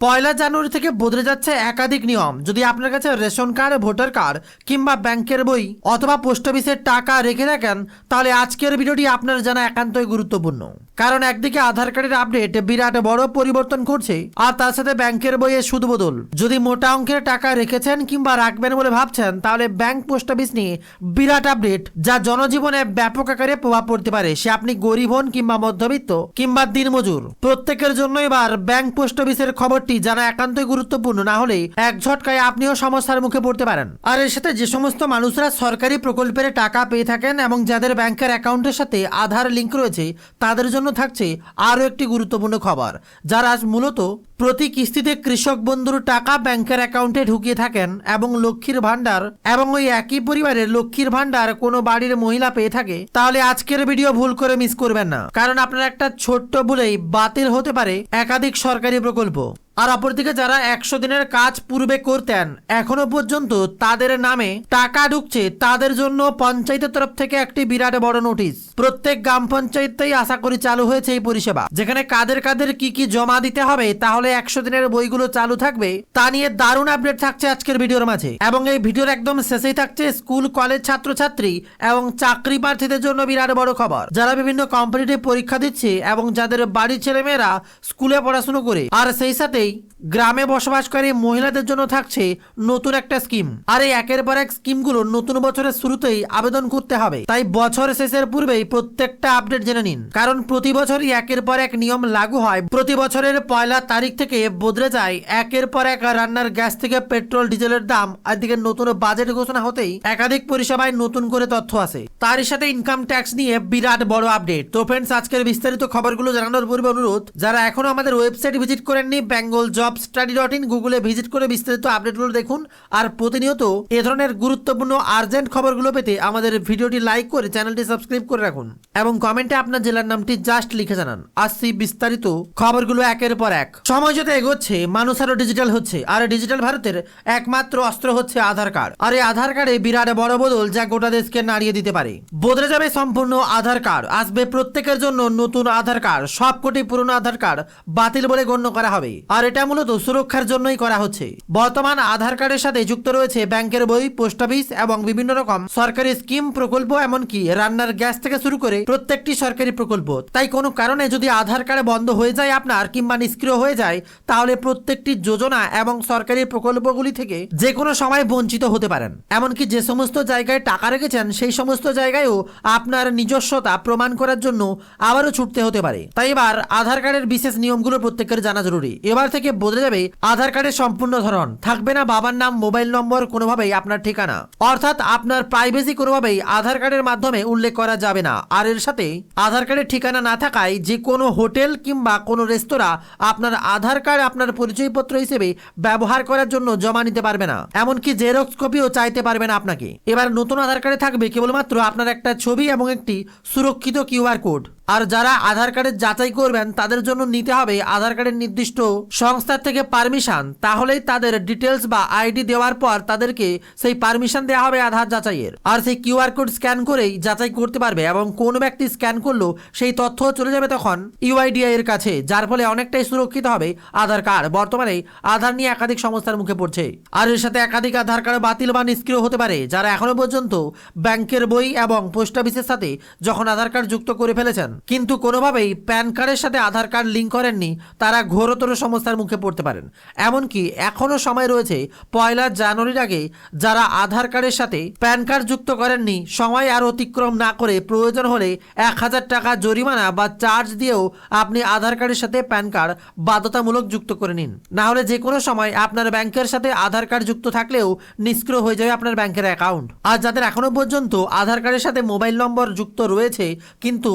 পয়লা জানুয়ারি থেকে বদলে যাচ্ছে একাধিক নিয়ম। যদি আপনার কাছে রেশন কার্ড, ভোটার কার্ড কিংবা ব্যাংকের বই অথবা পোস্ট অফিসের টাকা রেখে থাকেন, তাহলে আজকের ভিডিওটি আপনার জানা একান্তই গুরুত্বপূর্ণ। কারণ একদিকে আধার কার্ডের আপডেট বিরাট বড় পরিবর্তন করছে আর তার সাথে ব্যাংকের বইয়ে সুদ বদল যদি মোটা অঙ্কের টাকা রেখেছেন কিংবা রাখবেন বলে ভাবছেন, তাহলে ব্যাংক পোস্ট অফিস নিয়ে বিরাট আপডেট, যা জনজীবনে ব্যাপক আকারে প্রভাব পড়তে পারে। সে আপনি গরিব হন কিংবা মধ্যবিত্ত, কিংবা দিনমজুর। প্রত্যেকের জন্য এবার ব্যাংক পোস্ট অফিসের খবরটি জানা একান্তই গুরুত্বপূর্ণ, না হলে এক ঝটকায় আপনিও সমস্যার মুখে পড়তে পারেন। আর এর সাথে যে সমস্ত মানুষরা সরকারি প্রকল্পের টাকা পেয়ে থাকেন এবং যাদের ব্যাংকের অ্যাকাউন্টের সাথে আধার লিঙ্ক রয়েছে, তাদের জন্য থাকছে আরও একটি গুরুত্বপূর্ণ খবর, যারা আজ মূলত প্রতি কিস্তিতে কৃষক বন্ধুর টাকা ব্যাংকের অ্যাকাউন্টে ঢুকিয়ে থাকেন এবং লক্ষ্মীর ভাণ্ডার এবং ওই একই পরিবারের লক্ষ্মীর ভাণ্ডার কোনো বাড়ির মহিলা পেয়ে থাকে, তাহলে আজকের ভিডিও ভুল করে মিস করবেন না। কারণ আপনার একটা ছোট্ট ভুলেই বাতিল হতে পারে একাধিক সরকারি প্রকল্প। আর অপরদিকে যারা একশো দিনের কাজ পূর্বে করতেন, এখনও পর্যন্ত তাদের নামে টাকা ঢুকছে। তাদের জন্য পঞ্চায়েতের তরফ থেকে একটি বিরাট বড় নোটিশ। প্রত্যেক গ্রাম পঞ্চায়েতেই আশা করি চালু হয়েছে এই পরিষেবা। যেখানে কাদের কাদের কি কি জমা দিতে হবে, তাহলে একশো দিনের বইগুলো চালু থাকবে, তা নিয়ে দারুণ আপডেট থাকছে আজকের ভিডিওর মাঝে। এবং এই ভিডিওর একদম শেষেই থাকছে স্কুল, কলেজ ছাত্রছাত্রী এবং চাকরি প্রার্থীদের জন্য বিরাট বড় খবর। যারা বিভিন্ন কম্পিটিটিভ পরীক্ষা দিচ্ছে এবং যাদের বাড়ির ছেলেমেয়েরা স্কুলে পড়াশুনো করে, আর সেই Gostei. গ্রামে বসবাসকারী মহিলাদের জন্য থাকছে নতুন একটা স্কিম। আর এই একের পর এক স্কিমগুলো নতুন বছরের শুরুতেই আবেদন করতে হবে। তাই বছর শেষের পূর্বেই প্রত্যেকটা আপডেট জেনে নিন। কারণ প্রতি বছরই একের পর এক নিয়ম লাগু হয়। প্রতি বছরের পয়লা তারিখ থেকে বদলে যায় একের পর এক রান্নার গ্যাস থেকে পেট্রোল, ডিজেলের দাম, আর দিকে নতুন বাজেট ঘোষণা হতেই একাধিক পরিষেবায় নতুন করে তথ্য আসে। তারই সাথে ইনকাম ট্যাক্স নিয়ে বিরাট বড় আপডেট তো ফ্রেন্ডস আজকের বিস্তারিত খবরগুলো জানানোর পূর্বে অনুরোধ, যারা এখনও আমাদের ওয়েবসাইট ভিজিট করেননি Bengal job study dot in গুগলে ভিজিট করে বিস্তারিত আপডেটগুলো দেখুন। আর প্রতিনিয়ত এ ধরনের গুরুত্বপূর্ণ আর্জেন্ট খবরগুলো পেতে আমাদের ভিডিওটি লাইক করে চ্যানেলটি সাবস্ক্রাইব করে রাখুন। এবং কমেন্টে আপনার জেলার নামটি জাস্ট লিখে জানান। আসছি বিস্তারিত খবরগুলো একের পর এক। সময় যত এগোচ্ছে, মানুষ আরও ডিজিটাল হচ্ছে। আর ডিজিটাল ভারতের একমাত্র অস্ত্র হচ্ছে আধার কার্ড। আর এই আধার কার্ডে বিরাট বড় বদল যা গোটা দেশকে নাড়িয়ে দিতে পারে। বদলে যাবে সম্পূর্ণ আধার কার্ড। আসবে প্রত্যেকের জন্য নতুন আধার কার্ড। সব কোটি পুরনো আধার কার্ড বাতিল বলে গণ্য করা হবে। আর এটা মূলত সুরক্ষার জন্যই করা হচ্ছে। বর্তমান আধার কার্ডের সাথে যুক্ত রয়েছে ব্যাংকের বই, পোস্ট অফিস এবং বিভিন্ন রকম সরকারি স্কিম, প্রকল্প, এমনকি রান্নার গ্যাস থেকে শুরু করে প্রত্যেকটি সরকারি প্রকল্প। তাই কোনো কারণে যদি আধার কার্ড বন্ধ হয়ে যায় আপনার কিংবা নিষ্ক্রিয় হয়ে যায়, তাহলে প্রত্যেকটি যোজনা এবং সরকারি প্রকল্পগুলি থেকে যে কোনো সময় বঞ্চিত হতে পারেন। এমনকি যে সমস্ত জায়গায় টাকা রেখেছেন, সেই সমস্ত জায়গায়ও আপনার নিজস্বতা প্রমাণ করার জন্য আবারও ছুটতে হতে পারে। তাই এবার আধার কার্ডের বিশেষ নিয়মগুলো প্রত্যেকের জানা জরুরি। এবার থেকে বদলে যাবে আধার কার্ডের সম্পূর্ণ ধরন। থাকবে না বাবার নাম, মোবাইল নম্বর, কোনোভাবেই আপনার ঠিকানা। অর্থাৎ আপনার প্রাইভেসি কোনোভাবেই আধার কার্ডের মাধ্যমে উল্লেখ করা যাবে না। আর এর সাথে আধার কার্ডের ঠিকানা না থাকায় যে কোনো হোটেল কিংবা কোনো রেস্তোরাঁ আপনার আধার কার্ড আপনার পরিচয়পত্র হিসেবে ব্যবহার করার জন্য জমা নিতে পারবে না। এমনকি জেরক্স কপিও চাইতে পারবে না আপনাকে। এবার নতুন আধার কার্ডে থাকবে কেবলমাত্র আপনার একটা ছবি এবং একটি সুরক্ষিত কিউআর কোড। আর যারা আধার কার্ডের যাচাই করবেন, তাদের জন্য নিতে হবে আধার কার্ডের নির্দিষ্ট সংস্থার থেকে পারমিশন। তাহলেই তাদের ডিটেলস বা আইডি দেওয়ার পর তাদেরকে সেই পারমিশন দেওয়া হবে আধার যাচাইয়ের। আর সেই কিউআর কোড স্ক্যান করেই যাচাই করতে পারবে এবং কোন ব্যক্তি স্ক্যান করল, সেই তথ্য চলে যাবে তখন ইউআইডিআই এর কাছে, যার ফলে অনেকটাই সুরক্ষিত হবে আধার কার্ড। বর্তমানে আধার নিয়ে একাধিক সমস্যার মুখে পড়ছে। আর এর সাথে একাধিক আধার কার্ড বাতিল বা নিষ্ক্রিয় হতে পারে, যারা এখনও পর্যন্ত ব্যাংকের বই এবং পোস্ট অফিসের সাথে যখন আধার কার্ড যুক্ত করে ফেলেছেন। কিন্তু কোনোভাবেই প্যান কার্ডের সাথে আধার কার্ড লিঙ্ক করেননি, তারা ঘোরতর সমস্যার মুখে পড়তে পারেন। এমনকি এখনও সময় রয়েছে, পয়লা জানুয়ারির আগে যারা আধার কার্ডের সাথে প্যান কার্ড যুক্ত করেননি, সময় আর অতিক্রম না করে প্রয়োজন হলে এক হাজার টাকা জরিমানা বা চার্জ দিয়েও আপনি আধার কার্ডের সাথে প্যান কার্ড বাধ্যতামূলক যুক্ত করে নিন। না হলে যে কোনো সময় আপনার ব্যাংকের সাথে আধার কার্ড যুক্ত থাকলেও নিষ্ক্রিয় হয়ে যাবে আপনার ব্যাংকের অ্যাকাউন্ট। আর যাদের এখনও পর্যন্ত আধার কার্ডের সাথে মোবাইল নম্বর যুক্ত রয়েছে, কিন্তু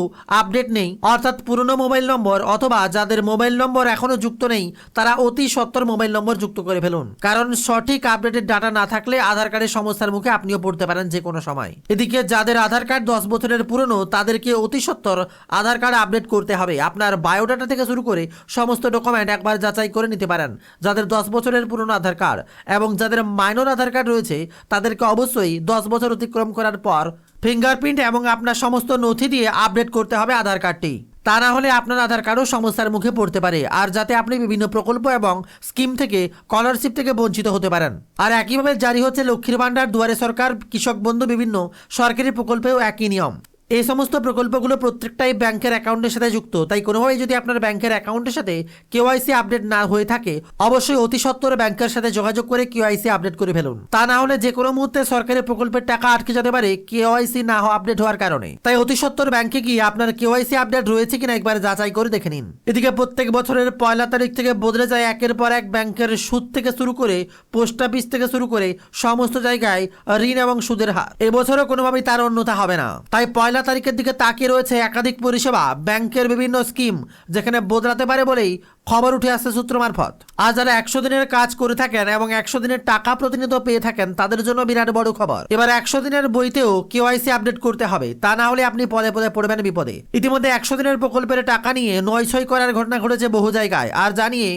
আপডেট নেই। অর্থাৎ পুরনো মোবাইল নম্বর অথবা যাদের মোবাইল নম্বর এখনও যুক্ত নেই, তারা অতি সত্তর মোবাইল নম্বর যুক্ত করে ফেলুন। কারণ সঠিক আপডেটেড ডাটা না থাকলে আধার কার্ডের সমস্যার মুখে আপনিও পড়তে পারেন যে কোনো সময়। এদিকে যাদের আধার কার্ড দশ বছরের পুরনো, তাদেরকে অতি সত্তর আধার কার্ড আপডেট করতে হবে। আপনার বায়োডাটা থেকে শুরু করে সমস্ত ডকুমেন্ট একবার যাচাই করে নিতে পারেন। যাদের দশ বছরের পুরনো আধার কার্ড এবং যাদের মাইনর আধার কার্ড রয়েছে, তাদেরকে অবশ্যই দশ বছর অতিক্রম করার পর ফিঙ্গারপ্রিন্ট এবং আপনার সমস্ত নথি দিয়ে আপডেট করতে হবে আধার কার্ডটি। তা না হলে আপনার আধার কার্ডও সমস্যার মুখে পড়তে পারে, আর যাতে আপনি বিভিন্ন প্রকল্প এবং স্কিম থেকে, স্কলারশিপ থেকে বঞ্চিত হতে পারেন। আর একইভাবে জারি হচ্ছে লক্ষ্মীর ভাণ্ডার, দুয়ারে সরকার, কৃষক বন্ধু, বিভিন্ন সরকারি প্রকল্পেও একই নিয়ম। এই সমস্ত প্রকল্পগুলো প্রত্যেকটাই ব্যাংকের অ্যাকাউন্টের সাথে যুক্ত। তাই কোনোভাবেই যদি আপনার ব্যাংকের অ্যাকাউন্টের সাথে কেওয়াইসি আপডেট না হয়ে থাকে, অবশ্যই অতি সত্বর ব্যাংকের সাথে যোগাযোগ করে কেওয়াইসি আপডেট করে ফেলুন। তা না হলে যে কোনো মুহূর্তে সরকারি প্রকল্পের টাকা আটকে যেতে পারে কেওয়াইসি না আপডেট হওয়ার কারণে। তাই অতি সত্বর ব্যাংকে গিয়ে আপনার কেওয়াইসি আপডেট রয়েছে কিনা একবার যাচাই করে দেখে নিন। এদিকে প্রত্যেক বছরের পয়লা তারিখ থেকে বদলে যায় একের পর এক ব্যাংকের সুদ থেকে শুরু করে পোস্ট অফিস থেকে শুরু করে সমস্ত জায়গায় ঋণ এবং সুদের হার। এবছরও কোনোভাবেই তার অন্যতা হবে না। তাই পয়লা তারিখের দিকে তাকিয়ে রয়েছে একাধিক পরিষেবা ব্যাংকের বিভিন্ন স্কিম যেখানে বদলাতে পারে বলেই খবর উঠে আসছে সূত্র মারফত। আর যারা একশো দিনের কাজ করে থাকেন এবং একশো দিনের টাকা প্রতিনিয়ত পেয়ে থাকেন, তাদের জন্য বিরাট বড় খবর। এবার একশো দিনের বইতেও কেওয়াইসি আপডেট করতে হবে, তা না হলে আপনি পদে পদে পড়বেন বিপদে। ইতিমধ্যে একশো দিনের প্রকল্পের টাকা নিয়ে নয় ছয় করার ঘটনা ঘটেছে বহু জায়গায়। আর জানিয়ে,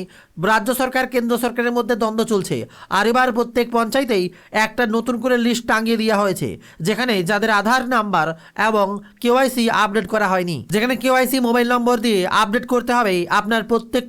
রাজ্য সরকার, কেন্দ্র সরকারের মধ্যে দ্বন্দ্ব চলছে। আর এবার প্রত্যেক পঞ্চায়েতেই একটা নতুন করে লিস্ট টাঙিয়ে দেওয়া হয়েছে, যেখানে যাদের আধার নাম্বার এবং কেওয়াইসি আপডেট করা হয়নি। যেখানে কেওয়াইসি মোবাইল নম্বর দিয়ে আপডেট করতে হবে আপনার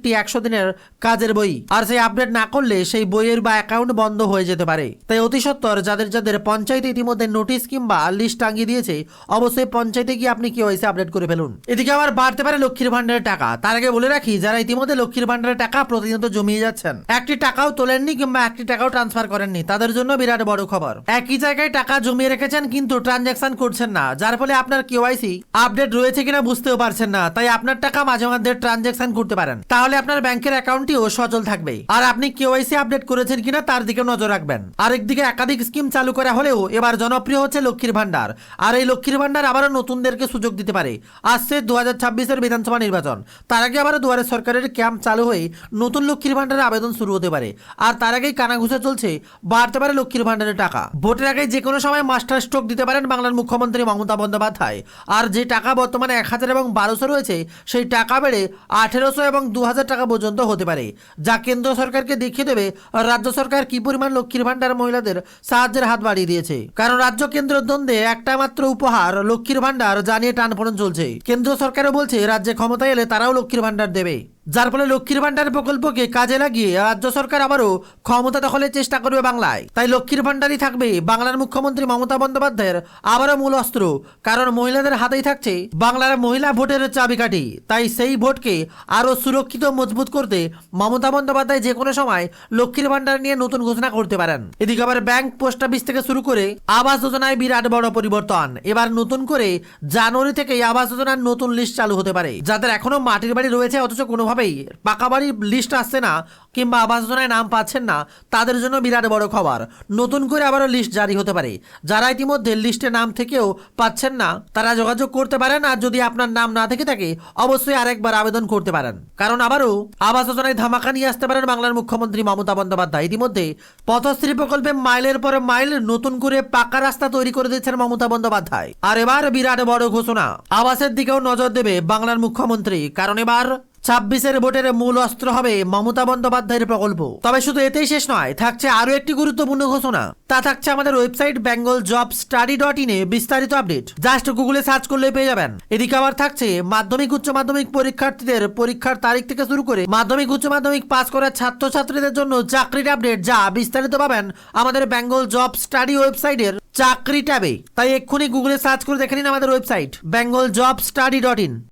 প্রত্যেকটি একশো দিনের কাজের বই। আর সেই আপডেট না করলে সেই বইয়ের বা অ্যাকাউন্ট বন্ধ হয়ে যেতে পারে। তাই অতি সত্বর যাদের যাদের পঞ্চায়েতে ইতিমধ্যে নোটিশ কিংবা লিস্ট টাঙিয়ে দিয়েছে, অবশ্যই পঞ্চায়েতে গিয়ে আপনি কেওয়াইসি আপডেট করে ফেলুন। এদিকে আবার বাড়তে পারে লক্ষ্মীর ভান্ডারের টাকা। তার আগে বলে রাখি, যারা ইতিমধ্যে লক্ষ্মীর ভান্ডারের টাকা প্রতিনিয়ত জমিয়ে যাচ্ছেন, একটি টাকাও তোলেননি কিংবা একটি টাকাও ট্রান্সফার করেননি, তাদের জন্য বিরাট বড় খবর। একই জায়গায় টাকা জমিয়ে রেখেছেন কিন্তু ট্রানজাকশন করছেন না, যার ফলে আপনার কেওয়াইসি আপডেট রয়েছে কিনা বুঝতেও পারছেন না, তাই আপনার টাকা মাঝে মাঝে ট্রানজাকশন করতে পারেন। তাহলে আপনার ব্যাংকের অ্যাকাউন্টটিও সচল থাকবে। আর আপনি কেওয়াইসি আপডেট করেছেন কিনা তার দিকে নজর রাখবেন। আরেকদিকে একাধিক স্কিম চালু করা হলেও এবার জনপ্রিয় হচ্ছে লক্ষ্মীর ভান্ডার আর এই লক্ষ্মীর ভান্ডার আবারও নতুনদেরকে সুযোগ দিতে পারে। আসছে দু হাজার ছাব্বিশের বিধানসভা নির্বাচন। তার আগে আবারও দুয়ারে সরকারের ক্যাম্প চালু হয়ে নতুন লক্ষ্মীর ভান্ডারের আবেদন শুরু হতে পারে। আর তার আগেই কানাঘুষা চলছে, বাড়তে পারে লক্ষ্মীর ভান্ডারের টাকা। ভোটের আগে যে কোনো সময় মাস্টার স্ট্রোক দিতে পারেন বাংলার মুখ্যমন্ত্রী মমতা বন্দ্যোপাধ্যায়। আর যে টাকা বর্তমানে এক হাজার এবং বারোশো রয়েছে, সেই টাকা বেড়ে আঠেরোশো এবং দু হাজার টাকা পর্যন্ত হতে পারে, যা কেন্দ্র সরকারকে দেখিয়ে দেবে রাজ্য সরকার কি পরিমাণ লক্ষ্মীর ভাণ্ডার মহিলাদের সাহায্যের হাত বাড়িয়ে দিয়েছে। কারণ রাজ্য কেন্দ্র দ্বন্দ্বে একটা মাত্র উপহার লক্ষ্মীর ভান্ডার জানিয়ে টানফোড়ন চলছে। কেন্দ্র সরকারও বলছে, রাজ্যে ক্ষমতায় এলে তারাও লক্ষ্মীর ভাণ্ডার দেবে। যার ফলে লক্ষ্মীর ভান্ডার প্রকল্পকে কাজে লাগিয়ে রাজ্য সরকার আবারও ক্ষমতা দখলের চেষ্টা করবে বাংলায়। তাই লক্ষ্মীর ভান্ডারই থাকবে বাংলার মুখ্যমন্ত্রী মমতা বন্দ্যোপাধ্যায়ের আবারও মূল অস্ত্র, কারণ মহিলাদের হাতেই থাকছে বাংলার মহিলা ভোটের চাবিকাঠি। তাই সেই ভোটকে আরও সুরক্ষিত মজবুত করতে মমতা বন্দ্যোপাধ্যায় যে কোনো সময় লক্ষ্মীর ভান্ডার নিয়ে নতুন ঘোষণা করতে পারেন। এদিকে আবার ব্যাংক পোস্ট অফিস থেকে শুরু করে আবাস যোজনায় বিরাট বড় পরিবর্তন। এবার নতুন করে জানুয়ারি থেকে আবাস যোজনার নতুন লিস্ট চালু হতে পারে, যাদের এখনও মাটির বাড়ি রয়েছে, অথচ কোনোভাবেই পাকা বাড়ির লিস্ট আসছে না, কিংবা আবাস যোজনায় নাম পাচ্ছেন না, তাদের জন্য বিরাট বড় খবর। নতুন করে আবারও লিস্ট জারি হতে পারে। যারা ইতিমধ্যে লিস্টে নাম থেকেও পাচ্ছেন না, তারা যোগাযোগ করতে পারেন, আর যদি আপনার নাম না থেকে থাকে, অবশ্যই আরেকবার আবেদন করতে পারেন। কারণ আবারও আবাস যোজনায় ধামাকা নিয়ে আসতে পারেন বাংলার মুখ্যমন্ত্রী মমতা বন্দ্যোপাধ্যায়। ইতিমধ্যে পথশ্রী প্রকল্পে মাইলের পর মাইল নতুন করে পাকা রাস্তা তৈরি করে দিচ্ছেন মমতা বন্দ্যোপাধ্যায়। আর এবার বিরাট বড় ঘোষণা। আবাসের দিকেও নজর দেবে বাংলার মুখ্যমন্ত্রী। কারণ এবার ছাব্বিশের ভোটের মূল অস্ত্র হবে মমতা বন্দ্যোপাধ্যায়ের প্রকল্প। তবে শুধু এতেই শেষ নয়, থাকছে আরও একটি গুরুত্বপূর্ণ ঘোষণা। তা থাকছে আমাদের website Bengal job study dot ইনে বিস্তারিত আপডেট। জাস্ট গুগলে সার্চ করলে পেয়ে যাবেন। এদিকে আবার থাকছে মাধ্যমিক, উচ্চ মাধ্যমিক পরীক্ষার্থীদের পরীক্ষার তারিখ থেকে শুরু করে মাধ্যমিক, উচ্চ মাধ্যমিক পাস করা ছাত্রছাত্রীদের জন্য চাকরির আপডেট যা বিস্তারিত পাবেন আমাদের বেঙ্গল জব স্টাডি ওয়েবসাইটের চাকরি ট্যাবে। তাই এক্ষুনি গুগলে সার্চ করে দেখে নিন আমাদের website Bengal job study dot in.